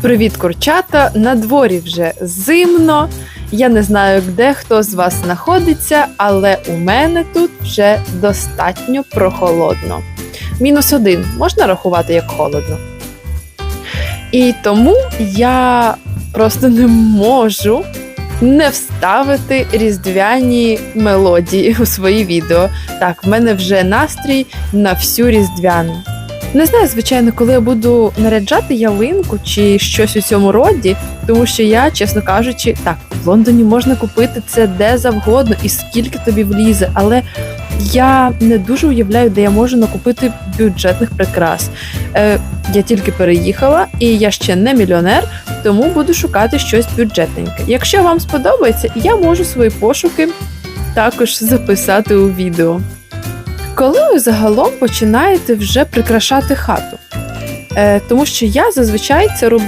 Привіт, курчата! На дворі вже зимно. Я не знаю, де хто з вас знаходиться, але у мене тут вже достатньо прохолодно. Мінус один можна рахувати як холодно. І тому я просто не можу не вставити різдвяні мелодії у свої відео. Так, в мене вже настрій на всю різдвяну. Не знаю, звичайно, коли я буду наряджати ялинку чи щось у цьому роді, тому що я, чесно кажучи, так, в Лондоні можна купити це де завгодно і скільки тобі влізе, але я не дуже уявляю, де я можу накупити бюджетних прикрас. Е, я тільки переїхала, і я ще не мільйонер, тому буду шукати щось бюджетненьке. Якщо вам сподобається, я можу свої пошуки також записати у відео. Коли ви загалом починаєте вже прикрашати хату? Е, тому що я зазвичай це роблю.